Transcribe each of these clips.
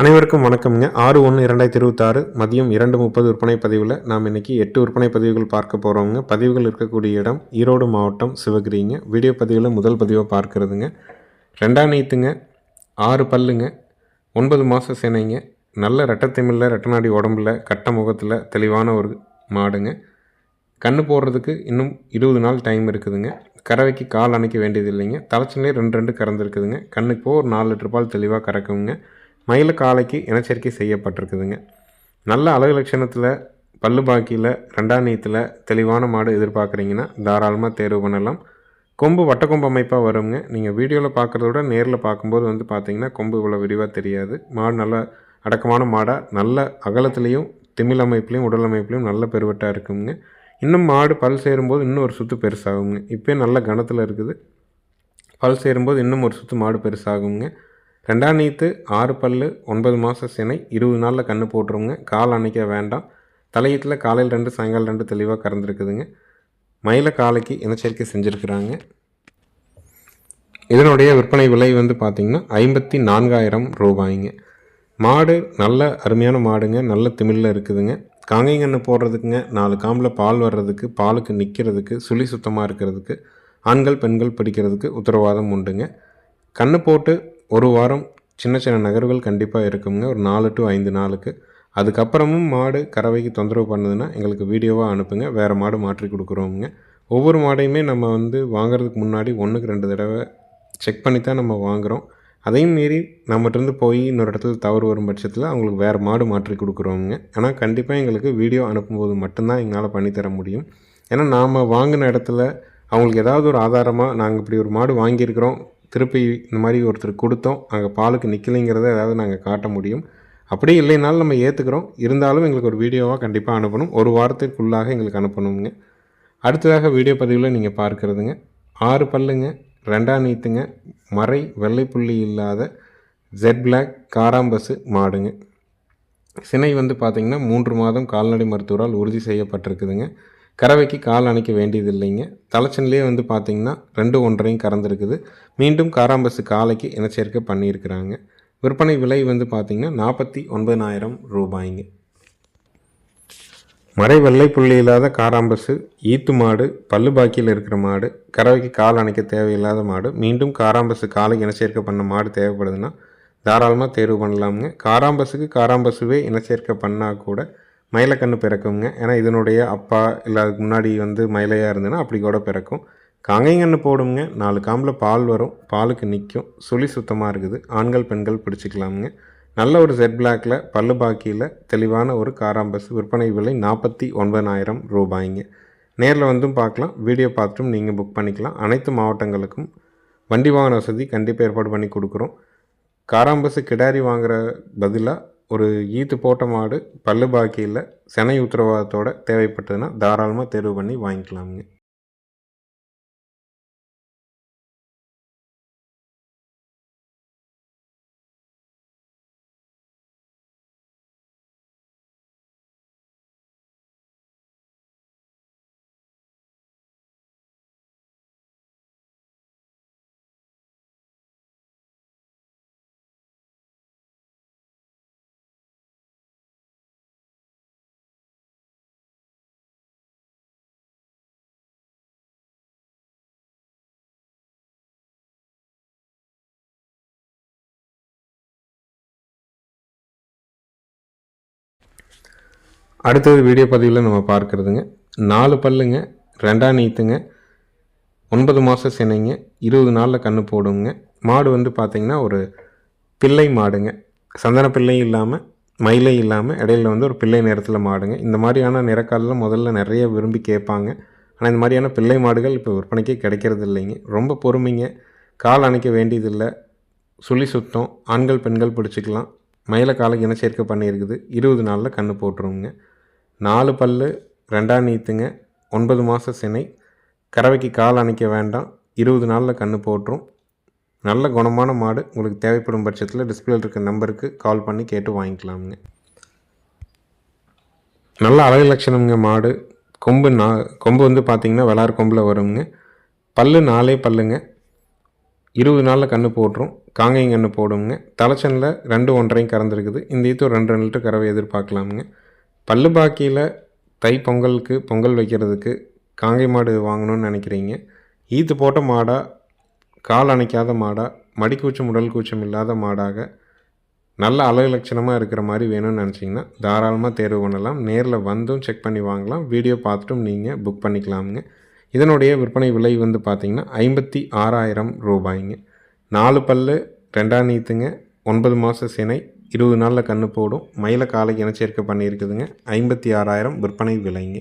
அனைவருக்கும் வணக்கம்ங்க. ஆறு ஒன்று இரண்டாயிரத்தி இருபத்தாறு மதியம் இரண்டு முப்பது விற்பனை பதிவில் நாம் இன்னைக்கு எட்டு விற்பனை பதிவுகள் பார்க்க போகிறோங்க பதிவுகள் இருக்கக்கூடிய இடம் ஈரோடு மாவட்டம் சிவகிரிங்க. வீடியோ பதிவில் முதல் பதிவை பார்க்கறதுங்க. ரெண்டாம் நீத்துங்க ஆறு பல்லுங்க ஒன்பது மாத சேனைங்க. நல்ல ரெட்டத்திமில்ல ரெட்டநாடி உடம்புல கட்ட முகத்தில் தெளிவான ஒரு மாடுங்க. கண்ணு போடுறதுக்கு இன்னும் இருபது நாள் டைம் இருக்குதுங்க. கறவைக்கு கால் அணைக்க வேண்டியது இல்லைங்க தலைச்சிலே ரெண்டு ரெண்டு கறந்துருக்குதுங்க. கண்ணுக்கு போ ஒரு நாலு லிட்டர் பால் தெளிவாக கறக்குங்க. மயில காலைக்கு இனச்சரிக்கை செய்யப்பட்டிருக்குதுங்க. நல்ல அழகு லட்சணத்தில் பல்லு பாக்கியில் ரெண்டாம் நீத்தில் தெளிவான மாடு எதிர்பார்க்குறீங்கன்னா தாராளமாக தேர்வு பண்ணலாம். கொம்பு வட்டக்கொம்பு அமைப்பாக வருங்க. நீங்கள் வீடியோவில் பார்க்குறத விட நேரில் பார்க்கும்போது வந்து பார்த்தீங்கன்னா கொம்பு இவ்வளோ விரிவாக தெரியாது. மாடு நல்ல அடக்கமான மாடாக நல்ல அகலத்துலேயும் திமிழ் அமைப்புலையும் உடல் அமைப்புலையும் நல்ல பெருவட்டாக இருக்குங்க. இன்னும் மாடு பல் சேரும்போது இன்னும் ஒரு சுற்று பெருசாகுங்க. இப்போயே நல்ல கணத்தில் இருக்குது. பல் சேரும்போது இன்னும் ஒரு சுற்று மாடு பெருசாகுங்க. ரெண்டாம் நீத்து ஆறு பல்லு ஒன்பது மாத சினை இருபது நாளில் கன்று போட்டுருங்க. கால் அணைக்க வேண்டாம். தலையீட்டில் காலையில் ரெண்டு சாயங்காலம் ரெண்டு தெளிவாக கறந்துருக்குதுங்க. மயில காலைக்கு இனச்சேர்க்கை செஞ்சுருக்குறாங்க. இதனுடைய விற்பனை விலை வந்து பார்த்திங்கன்னா ஐம்பத்தி நான்காயிரம் ரூபாய்ங்க. மாடு நல்ல அருமையான மாடுங்க. நல்ல திமிழில் இருக்குதுங்க. காங்கைங்கன்று போடுறதுக்குங்க நாலு காம்பில் பால் வர்றதுக்கு பாலுக்கு நிற்கிறதுக்கு சுழி சுத்தமாக இருக்கிறதுக்கு ஆண்கள் பெண்கள் பிடிக்கிறதுக்கு உத்தரவாதம் உண்டுங்க. கண்ணு போட்டு ஒரு வாரம் சின்ன சின்ன நகர்வுகள் கண்டிப்பாக இருக்குங்க. ஒரு நாலு டு ஐந்து நாளுக்கு. அதுக்கப்புறமும் மாடு கறவைக்கு தொந்தரவு பண்ணுதுன்னா எங்களுக்கு வீடியோவாக அனுப்புங்க. வேறு மாடு மாற்றி கொடுக்குறோமுங்க. ஒவ்வொரு மாடையுமே நம்ம வந்து வாங்குறதுக்கு முன்னாடி ஒன்றுக்கு ரெண்டு தடவை செக் பண்ணி தான் நம்ம வாங்குகிறோம் அதையும் மீறி நம்மகிட்டருந்து போய் இன்னொரு இடத்துல தவறு வரும் பட்சத்தில் அவங்களுக்கு வேறு மாடு மாற்றி கொடுக்குறோங்க ஆனால் கண்டிப்பாக எங்களுக்கு வீடியோ அனுப்பும்போது மட்டும்தான் எங்களால் பண்ணித்தர முடியும். ஏன்னா நாம் வாங்கின இடத்துல அவங்களுக்கு ஏதாவது ஒரு ஆதாரமாக நாங்கள் இப்படி ஒரு மாடு வாங்கியிருக்கிறோம். திருப்பி இந்த மாதிரி ஒருத்தர் கொடுத்தோம் அங்கே பாலுக்கு நிற்கலைங்கிறத ஏதாவது நாங்கள் காட்ட முடியும். அப்படி இல்லைனாலும் நம்ம ஏற்றுக்கிறோம் இருந்தாலும் எங்களுக்கு ஒரு வீடியோவாக கண்டிப்பாக அனுப்பணும். ஒரு வாரத்திற்குள்ளாக எங்களுக்கு அனுப்பணுங்க. அடுத்ததாக வீடியோ பதிவில் நீங்கள் பார்க்குறதுங்க. ஆறு பல்லுங்க ரெண்டாம் நீத்துங்க மறை வெள்ளை புள்ளி இல்லாத ஜெட் பிளாக் காராம்பசு மாடுங்க. சினை வந்து பார்த்திங்கன்னா மூன்று மாதம் கால்நடை மருத்துவரால் உறுதி செய்யப்பட்டிருக்குதுங்க. கறவைக்கு கால் அணைக்க வேண்டியது இல்லைங்க தலைச்சன்லேயே வந்து பார்த்திங்கன்னா ரெண்டு ஒன்றையும் கறந்துருக்குது. மீண்டும் காராம்பசு காலைக்கு இனச்சேர்க்கை பண்ணியிருக்கிறாங்க. விற்பனை விலை வந்து பார்த்திங்கன்னா நாற்பத்தி ஒன்பதாயிரம் ரூபாய்ங்க. மறை வெள்ளை புள்ளி இல்லாத காராம்பசு ஈத்து மாடு பல்லு பாக்கியில் இருக்கிற மாடு கறவைக்கு கால் அணைக்க தேவையில்லாத மாடு மீண்டும் காராம்பசு காலை இனச்சேர்க்கை பண்ண மாடு தேவைப்படுதுன்னா தாராளமாக தேர்வு பண்ணலாமுங்க. காராம்பசுக்கு காராம்பசுவே இனச்சேர்க்கை பண்ணால் கூட மயிலக்கன்று பிறக்குங்க. ஏன்னா இதனுடைய அப்பா இல்லை அதுக்கு முன்னாடி வந்து மயிலையாக இருந்ததுன்னா அப்படி கூட பிறக்கும். காங்கைங்கன்று போடுங்க. நாலு காம்பில் பால் வரும். பாலுக்கு நிற்கும் சுழி சுத்தமாக இருக்குது. ஆண்கள் பெண்கள் பிடிச்சிக்கலாமுங்க. நல்ல ஒரு செட் பிளாக்கில் பல்லு பாக்கியில் தெளிவான ஒரு காராம்பஸ் விற்பனை விலை நாற்பத்தி ஒன்பதாயிரம் ரூபாய்ங்க. நேரில் வந்தும் பார்க்கலாம். வீடியோ பார்த்துட்டும் நீங்கள் புக் பண்ணிக்கலாம். அனைத்து மாவட்டங்களுக்கும் வண்டி வாகன வசதி கண்டிப்பாக ஏற்பாடு பண்ணி கொடுக்குறோம். காராம்பஸ் கிடாரி வாங்குற பதிலாக ஒரு ஈத்து போட்ட மாடு பல்லு பாக்கியில் செனை உத்தரவாதத்தோட தேவைப்பட்டதுன்னா தாராளமாக தேர்வு பண்ணி வாங்கிக்கலாமுங்க. அடுத்தது வீடியோ பதிவில் நம்ம பார்க்குறதுங்க. நாலு பல்லுங்க ரெண்டாம் நீத்துங்க ஒன்பது மாதம் சினைங்க இருபது நாளில் கன்று போடுங்க. மாடு வந்து பார்த்திங்கன்னா ஒரு பிள்ளை மாடுங்க. சந்தன பிள்ளை இல்லாமல் மயிலை இல்லாமல் இடையில வந்து ஒரு பிள்ளை நேரத்தில் மாடுங்க. இந்த மாதிரியான நிறக்காலில் முதல்ல நிறைய விரும்பி கேட்பாங்க. ஆனால் இந்த மாதிரியான பிள்ளை மாடுகள் இப்போ விற்பனைக்கே கிடைக்கிறது இல்லைங்க. ரொம்ப பொறுமைங்க. கால் அணைக்க வேண்டியதில்லை. சுழி சுத்தம். ஆண்கள் பெண்கள் பிடிச்சிக்கலாம். மயில காலை இனச்சேர்க்கை பண்ணியிருக்குது. இருபது நாளில் கன்று போட்டுருவோங்க. நாலு பல்லு ரெண்டாம் நீத்துங்க ஒன்பது மாத சினை. கறவைக்கு கால் அணைக்க வேண்டாம். இருபது நாளில் கன்று போட்டுரும். நல்ல குணமான மாடு. உங்களுக்கு தேவைப்படும் பட்சத்தில் டிஸ்பிளேல இருக்க நம்பருக்கு கால் பண்ணி கேட்டு வாங்கிக்கலாமுங்க. நல்ல அழகு லட்சணம்ங்க மாடு. கொம்பு நா கொம்பு வந்து பார்த்திங்கன்னா வெளாறு கொம்பில் வருங்க. பல்லு நாலே பல்லுங்க. இருபது நாளில் கன்று போட்டுரும். காங்கையும் கன்று போடுங்க. தலைச்சனில் ரெண்டு ஒன்றரையும் கறந்துருக்குது. இந்த ஈத்து ரெண்டு ரெண்டு லிட்டர் கறவை எதிர்பார்க்கலாமுங்க. பல்லு பாக்கியில் தை பொங்கலுக்கு பொங்கல் வைக்கிறதுக்கு காங்கை மாடு வாங்கணும்னு நினைக்கிறீங்க. ஈத்து போட்ட மாடாக கால் அணைக்காத மாடாக மடிக்கூச்சம் உடல் கூச்சம் இல்லாத மாடாக நல்ல அழகு லட்சணமாக இருக்கிற மாதிரி வேணும்னு நினச்சிங்கன்னா தாராளமாக தேர்வு பண்ணலாம். நேரில் வந்தும் செக் பண்ணி வாங்கலாம். வீடியோ பார்த்துட்டும் நீங்கள் புக் பண்ணிக்கலாமுங்க. இதனுடைய விற்பனை விலை வந்து பார்த்திங்கன்னா ஐம்பத்தி ஆறாயிரம் ரூபாய்ங்க. நாலு பல் ரெண்டாம் நீத்துங்க ஒன்பது மாத சினை இருபது நாளில் கன்று போடும். மயில காலை இனச்சேர்க்கை பண்ணியிருக்குதுங்க. ஐம்பத்தி ஆறாயிரம் விற்பனை விலைங்க.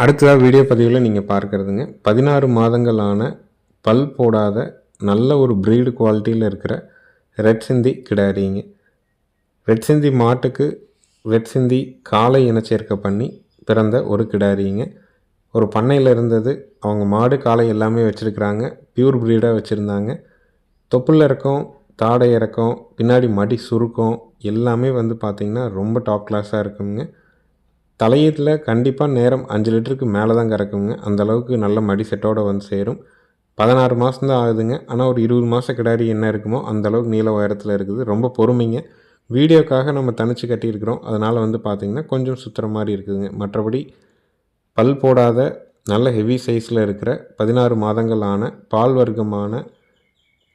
அடுத்ததாக வீடியோ பதிவில் நீங்கள் பார்க்குறதுங்க. பதினாறு மாதங்களான பல் போடாத நல்ல ஒரு ப்ரீடு குவாலிட்டியில் இருக்கிற ரெட் சிந்தி கிடாரிங்க. ரெட் சிந்தி மாட்டுக்கு ரெட் சிந்தி காலை இனச்சேர்க்கை பண்ணி பிறந்த ஒரு கிடாரிங்க. ஒரு பண்ணையில் இருந்தது. அவங்க மாடு காலை எல்லாமே வச்சுருக்குறாங்க. பியூர் ப்ரீடாக வச்சுருந்தாங்க. தொப்புள் இறக்கம் தாடை இறக்கம் பின்னாடி மடி சுருக்கம் எல்லாமே வந்து பார்த்திங்கன்னா ரொம்ப டாப் கிளாஸாக இருக்குங்க. தலையீட்டில் கண்டிப்பாக நேரம் அஞ்சு லிட்டருக்கு மேலே தான் கறக்குங்க அந்தளவுக்கு நல்ல மடி செட்டோடு வந்து சேரும். பதினாறு மாதம் தான் ஆகுதுங்க. ஆனால் ஒரு இருபது மாதம் கிடாரி என்ன இருக்குமோ அந்தளவுக்கு நீள உயரத்தில் இருக்குது. ரொம்ப பொறுமைங்க. வீடியோக்காக நம்ம தனிச்சு கட்டியிருக்கிறோம். அதனால் வந்து பார்த்திங்கன்னா கொஞ்சம் சுற்றுற மாதிரி இருக்குதுங்க. மற்றபடி பல் போடாத நல்ல ஹெவி சைஸில் இருக்கிற பதினாறு மாதங்கள் ஆன பால் வர்க்கமான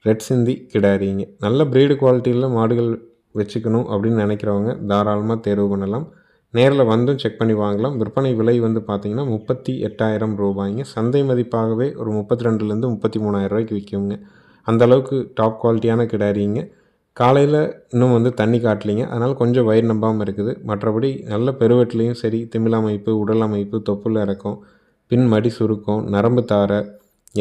ரெட் சிந்தி கிடாரிங்க. நல்ல ப்ரீடு குவாலிட்டியில் மாடுகள் வச்சுக்கணும் அப்படின்னு நினைக்கிறவங்க தாராளமாக தேர்வு பண்ணலாம். நேரில் வந்தும் செக் பண்ணி வாங்கலாம். விற்பனை விலை வந்து பார்த்திங்கன்னா முப்பத்தி எட்டாயிரம் ரூபாய்ங்க. சந்தை மதிப்பாகவே ஒரு முப்பத்தி ரெண்டுலேருந்து முப்பத்தி மூணாயிரம் ரூபாய்க்கு விற்குங்க. அந்தளவுக்கு டாப் குவாலிட்டியான கிடாரிங்க. காலையில் இன்னும் வந்து தண்ணி காட்டலிங்க. அதனால் கொஞ்சம் வயிறு நம்பாமல் இருக்குது. மற்றபடி நல்ல பெருவெட்லேயும் சரி திமிழ் அமைப்பு உடல் அமைப்பு தொப்புள் இறக்கம் பின் மடி சுருக்கம் நரம்பு தாரை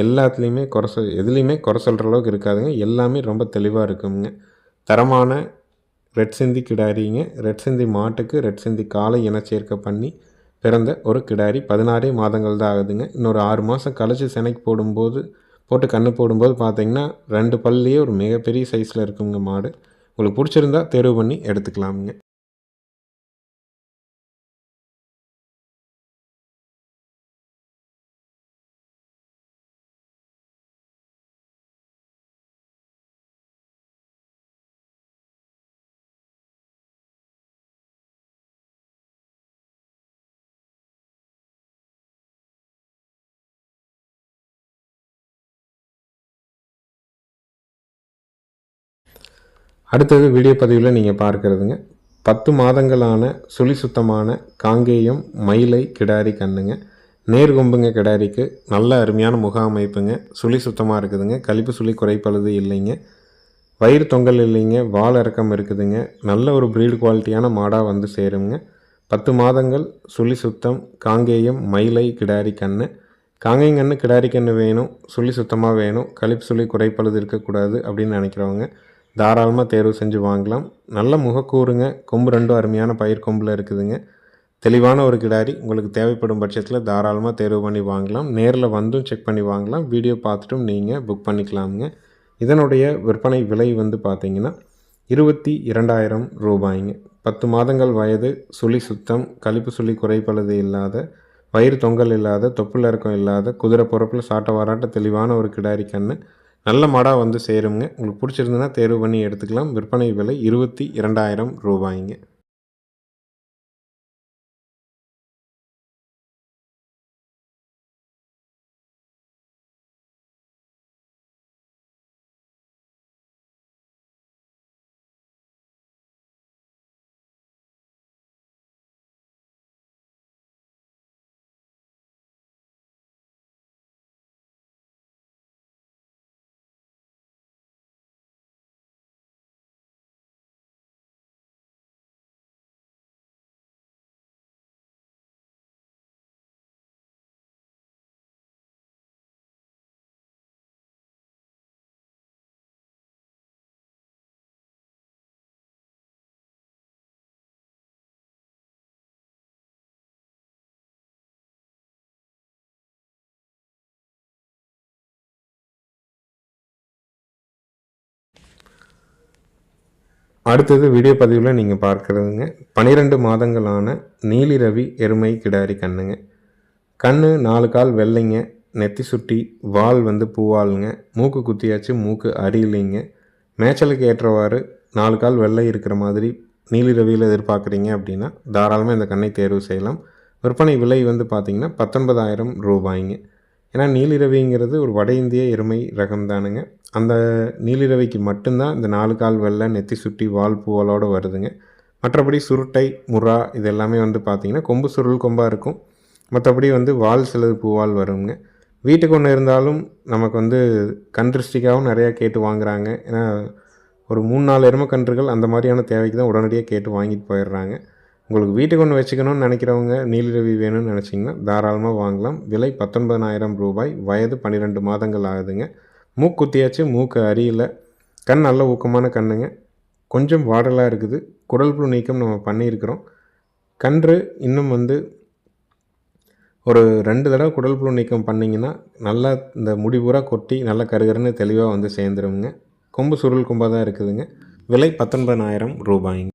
எல்லாத்துலேயுமே குறை சொல் எதுலேயுமே குறை சொல்கிற அளவுக்கு இருக்காதுங்க. எல்லாமே ரொம்ப தெளிவாக இருக்குங்க. தரமான ரெட் சிந்தி கிடாரிங்க. ரெட் சிந்தி மாட்டுக்கு ரெட் சிந்தி காலை இனச்சேர்க்கை பண்ணி பிறந்த ஒரு கிடாரி பதினாறே மாதங்கள் தான் ஆகுதுங்க. இன்னொரு ஆறு மாதம் கழிச்சு செனைக்கு போடும்போது போட்டு கன்று போடும்போது பார்த்தீங்கன்னா ரெண்டு பல்லையே ஒரு மிகப்பெரிய சைஸில் இருக்குங்க மாடு. உங்களுக்கு பிடிச்சிருந்தா தேர்வு பண்ணி எடுத்துக்கலாமுங்க. அடுத்தது வீடியோ பதிவில் நீங்கள் பார்க்குறதுங்க. பத்து மாதங்களான சுழி சுத்தமான காங்கேயம் மயிலை கிடாரி கண்ணுங்க. நேர்கொம்புங்க கிடாரிக்கு நல்ல அருமையான முக அமைப்புங்க. சுழி சுத்தமாக இருக்குதுங்க. கழிப்பு சுழி குறைப்பழுது இல்லைங்க. வயிறு தொங்கல் இல்லைங்க. வால் இறக்கம் இருக்குதுங்க. நல்ல ஒரு ப்ரீடு குவாலிட்டியான மாடாக வந்து சேருங்க. பத்து மாதங்கள் சுழி சுத்தம் காங்கேயம் மயிலை கிடாரி கன்று காங்கேயங்கண்ணு கிடாரி கன்று வேணும். சுழி சுத்தமாக வேணும். கழிப்பு சுழி குறைப்பழுது இருக்கக்கூடாது அப்படின்னு நினைக்கிறவங்க தாராளமாக தேர்வு செஞ்சு வாங்கலாம். நல்ல முகக்கூறுங்க. கொம்பு ரெண்டும் அருமையான பயிர் கொம்பில் இருக்குதுங்க. தெளிவான ஒரு கிடாரி. உங்களுக்கு தேவைப்படும் பட்சத்தில் தாராளமாக தேர்வு பண்ணி வாங்கலாம். நேரில் வந்தும் செக் பண்ணி வாங்கலாம். வீடியோ பார்த்துட்டும் நீங்கள் புக் பண்ணிக்கலாமுங்க. இதனுடைய விற்பனை விலை வந்து பார்த்திங்கன்னா இருபத்தி இரண்டாயிரம் ரூபாய்ங்க. பத்து மாதங்கள் வயது சுழி சுத்தம் கழிப்பு சுழி குறைப்பழுது இல்லாத வயிறு தொங்கல் இல்லாத தொப்புள் இறக்கம் இல்லாத குதிரை பொறப்பில் சாட்ட வாராட்ட தெளிவான ஒரு கிடாரி கண்ணு. நல்ல மாடாக வந்து சேருங்க. உங்களுக்கு பிடிச்சிருந்ததுன்னா தேர்வு பண்ணி எடுத்துக்கலாம். விற்பனை விலை இருபத்தி இரண்டாயிரம் ரூபாய்ங்க. அடுத்தது வீடியோ பதிவில் நீங்கள் பார்க்குறதுங்க. பனிரெண்டு மாதங்களான நீலிரவி எருமை கிடாரி கண்ணுங்க. கண்ணு நாலு கால் வெள்ளைங்க. நெத்தி சுட்டி வால் வந்து பூவாளுங்க. மூக்கு குத்தியாச்சு மூக்கு அரியிலைங்க மேய்ச்சலுக்கு ஏற்றவாறு நாலு கால் வெள்ளை இருக்கிற மாதிரி நீலிரவியில் எதிர்பார்க்குறீங்க அப்படின்னா தாராளமாக இந்த கண்ணை தேர்வு செய்யலாம். விற்பனை விலை வந்து பார்த்திங்கன்னா பத்தொன்பதாயிரம் ரூபாய்ங்க. ஏன்னா நீலிரவிங்கிறது ஒரு வட இந்திய எருமை ரகம் தானுங்க. அந்த நீலிரவிக்கு மட்டும்தான் இந்த நாலு கால் வெள்ளை நெத்தி சுட்டி வால் பூவலோடு வருதுங்க. மற்றபடி சுருட்டை முறா இது எல்லாமே வந்து பார்த்திங்கன்னா கொம்பு சுருள் கொம்பாக இருக்கும். மற்றபடி வந்து வால் சிலது பூவால் வருங்க. வீட்டுக்கு ஒன்று இருந்தாலும் நமக்கு வந்து கன்றிஸ்டிக்காகவும் நிறையா கேட்டு வாங்குறாங்க. ஏன்னா ஒரு மூணு நாலு எருமக்கன்றுகள் அந்த மாதிரியான தேவைக்கு தான் உடனடியாக கேட்டு வாங்கிட்டு போயிடுறாங்க. உங்களுக்கு வீட்டுக்கு ஒன்று வச்சுக்கணும்னு நினைக்கிறவங்க நீலிரவி வேணும்னு நினச்சிங்கன்னா தாராளமாக வாங்கலாம். விலை பத்தொன்பதாயிரம் ரூபாய் வயது பன்னிரெண்டு மாதங்கள் ஆகுதுங்க. மூக்குத்தியாச்சு மூக்கு அறியல கண் நல்ல ஊக்கமான கண்ணுங்க. கொஞ்சம் வாடலாக இருக்குது. குடல் புழு நீக்கம் நம்ம பண்ணியிருக்கிறோம். கன்று இன்னும் வந்து ஒரு ரெண்டு தடவை குடல் புழு நீக்கம் பண்ணிங்கன்னா நல்லா இந்த முடி பூரா கொட்டி நல்லா கருகருன்னு தெளிவாக வந்து சேர்ந்துருங்க. கொம்பு சுருள் கொம்பாக தான் இருக்குதுங்க. விலை பத்தொன்பதாயிரம் ரூபாய்ங்க.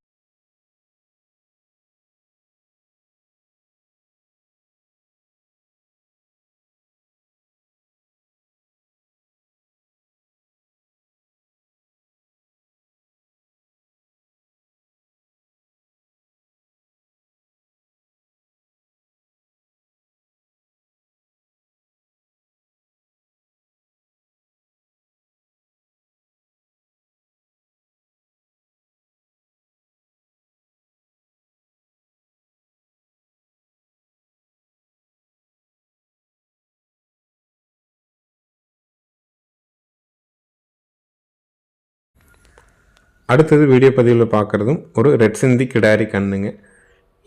அடுத்தது வீடியோ பதிவில் பார்க்குறதும் ஒரு ரெட் சிந்தி கிடாரி கண்ணுங்க.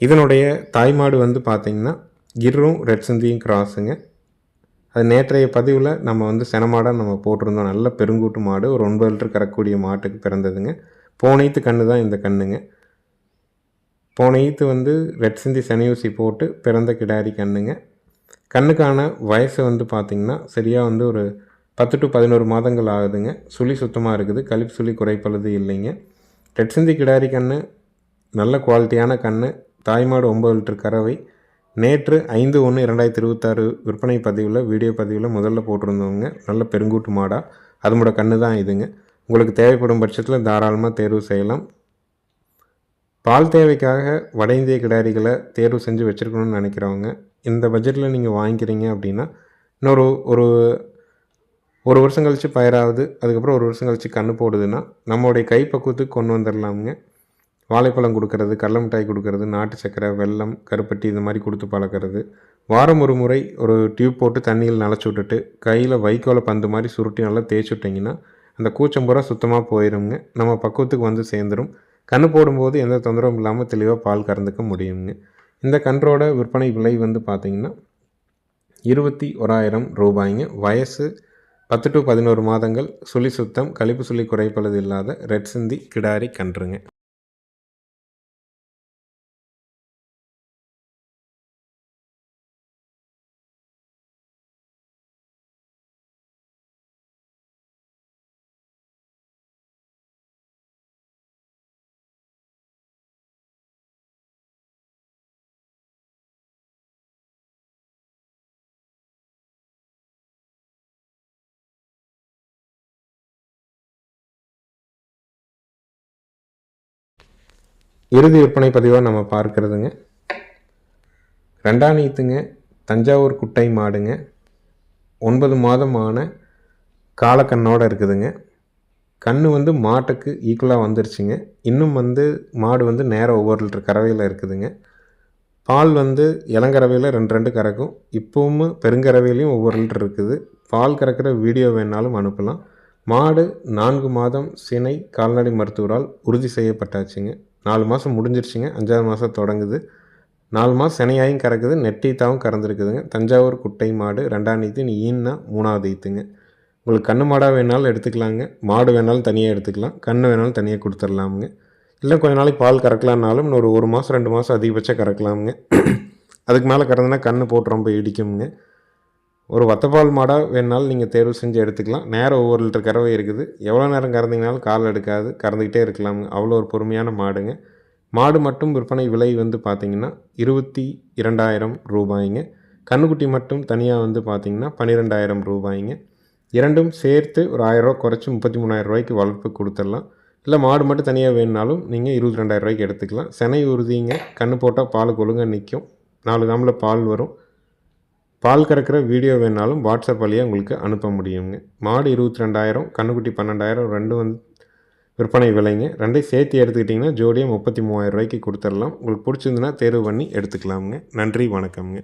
இதனுடைய தாய்மாடு வந்து பார்த்திங்கன்னா கிர்ரும் ரெட் சிந்தியும் கிராஸுங்க அது நேற்றைய பதிவில் நம்ம வந்து செனமாடாக நம்ம போட்டிருந்தோம். நல்ல பெருங்கூட்டு மாடு ஒரு ஒன்பது லிட்டர் கறக்கூடிய மாட்டுக்கு பிறந்ததுங்க. போனைத்து கன்று தான் இந்த கண்ணுங்க. போனைத்து வந்து ரெட் சிந்தி செனையூசி போட்டு பிறந்த கிடாரி கண்ணுங்க. கண்ணுக்கான வயசு வந்து பார்த்திங்கன்னா சரியாக வந்து ஒரு பத்து டு பதினோரு மாதங்கள் ஆகுதுங்க. சுழி சுத்தமாக இருக்குது. கழிப்பு சுழி குறைப்பளது இல்லைங்க. ரெட் சிந்தி கிடாரி கன்று நல்ல குவாலிட்டியான கன்று தாய்மாடு ஒம்பது லிட்டர் கறவை. நேற்று ஐந்து ஒன்று இரண்டாயிரத்தி இருபத்தாறு விற்பனை பதிவில் வீடியோ பதிவில் முதல்ல போட்டிருந்தவங்க. நல்ல பெருங்கூட்டு மாடாக அதனோட கன்று தான் இதுங்க. உங்களுக்கு தேவைப்படும் பட்சத்தில் தாராளமாக தேர்வு செய்யலாம். பால் தேவைக்காக வட இந்திய கிடாரிகளை தேர்வு செஞ்சு வச்சுருக்கணும்னு நினைக்கிறவங்க இந்த பட்ஜெட்டில் நீங்கள் வாங்கிக்கிறீங்க அப்படின்னா இன்னொரு ஒரு ஒரு வருஷம் கழித்து பயிராகுது அதுக்கப்புறம் ஒரு வருஷம் கழித்து கன்று போடுதுன்னா நம்மளுடைய கைப்பக்குவத்துக்கு கொண்டு வந்துடலாமுங்க. வாழைப்பழம் கொடுக்கறது கடல மிட்டாய் கொடுக்கறது நாட்டு சக்கரை வெல்லம் கருப்பட்டி இந்த மாதிரி கொடுத்து பழக்கிறது. வாரம் ஒரு முறை ஒரு டியூப் போட்டு தண்ணியில் நனைச்சி விட்டுட்டு கையில் வைக்கோலை பந்து மாதிரி சுருட்டி நல்லா தேய்ச்சி விட்டிங்கன்னா அந்த கூச்சம் பூரா சுத்தமாக போயிடுங்க நம்ம பக்குவத்துக்கு வந்து சேர்ந்துடும் கன்று போடும்போது எந்த தொந்தரவும் இல்லாமல் தெளிவாக பால் கறந்துக்க முடியுங்க. இந்த கன்றோட விற்பனை விலை வந்து பார்த்திங்கன்னா இருபத்தி ஓராயிரம் ரூபாய்ங்க. வயசு பத்து டு பதினோரு மாதங்கள் சுழி சுத்தம் கழிப்பு சுழி குறைப்பளது இல்லாத ரெட் சிந்தி கிடாரி கன்றுங்க. இறுதி விற்பனை பதிவாக நம்ம பார்க்குறதுங்க. ரெண்டாம் நீத்துங்க தஞ்சாவூர் குட்டை மாடுங்க. ஒன்பது மாதமான காலக்கண்ணோடு இருக்குதுங்க. கண் வந்து மாட்டுக்கு ஈக்குவலாக வந்துருச்சுங்க. இன்னும் வந்து மாடு வந்து நேராக ஒவ்வொரு லிட்டர் கறவையில் இருக்குதுங்க. பால் வந்து இளங்கரவையில் ரெண்டு ரெண்டு கறக்கும். இப்போவும் பெருங்கறவையிலையும் ஒவ்வொரு லிட்டர் இருக்குது. பால் கறக்கிற வீடியோ வேணாலும் அனுப்பலாம். மாடு நான்கு மாதம் சினை கால்நடை மருத்துவரால் உறுதி செய்யப்பட்டாச்சுங்க. நாலு மாதம் முடிஞ்சிருச்சுங்க. அஞ்சாவது மாதம் தொடங்குது. நாலு மாதம் சினையாயும் கறக்குது. நெட்டீத்தாவும் கறந்துருக்குதுங்க. தஞ்சாவூர் குட்டை மாடு ரெண்டாம் நீத்து நீ ஈன்னா மூணாவது ஈத்துங்க உங்களுக்கு கண்ணு மாடாக வேணாலும் எடுத்துக்கலாங்க. மாடு வேணாலும் தனியாக எடுத்துக்கலாம். கன்று வேணாலும் தனியாக கொடுத்துர்லாமுங்க. இல்லை கொஞ்ச நாளைக்கு பால் கறக்கலான்னாலும் இன்னொரு ஒரு மாதம் ரெண்டு மாதம் அதிகபட்சம் கறக்கலாமுங்க. அதுக்கு மேலே கறந்துனா கன்று போட்டு ரொம்ப இடிக்குங்க ஒரு வத்தப்பால் மாடாக வேணுனாலும் நீங்கள் தேர்வு செஞ்சு எடுத்துக்கலாம். நேரம் ஒவ்வொரு லிட்டர் கறவை இருக்குது. எவ்வளோ நேரம் கறந்தீங்கனாலும் கால் எடுக்காது. கறந்துக்கிட்டே இருக்கலாம். அவ்வளோ ஒரு பொறுமையான மாடுங்க. மாடு மட்டும் விற்பனை விலை வந்து பார்த்திங்கன்னா இருபத்தி இரண்டாயிரம் ரூபாய்ங்க. கண்ணுக்குட்டி மட்டும் தனியாக வந்து பார்த்திங்கன்னா பன்னிரெண்டாயிரம் ரூபாய்ங்க. இரண்டும் சேர்த்து ஒரு ஆயிரரூவா குறைச்சி முப்பத்தி மூணாயிரம் ரூபாய்க்கு வளர்ப்பு கொடுத்துடலாம். இல்லை மாடு மட்டும் தனியாக வேணுனாலும் நீங்கள் இருபத்தி ரெண்டாயிரம் ரூபாய்க்கு எடுத்துக்கலாம். செனை உறுதிங்க கன்று போட்டால் பால் ஒழுங்காக நிற்கும் நாலு கிராமில் பால் வரும். பால் கறக்கிற வீடியோ வேணாலும் வாட்ஸ்அப் வழியாக உங்களுக்கு அனுப்ப முடியுங்க. மாடு இருபத்தி ரெண்டாயிரம் கண்ணுக்குட்டி பன்னெண்டாயிரம் ரெண்டு வந்து விற்பனை விலைங்க. ரெண்டையும் சேர்த்து எடுத்துக்கிட்டிங்கன்னா ஜோடியாக முப்பத்தி மூவாயிரம் ரூபாய்க்கு கொடுத்துடலாம் உங்களுக்கு பிடிச்சிருந்துன்னா தேர்வு பண்ணி எடுத்துக்கலாமுங்க. நன்றி வணக்கம்ங்க.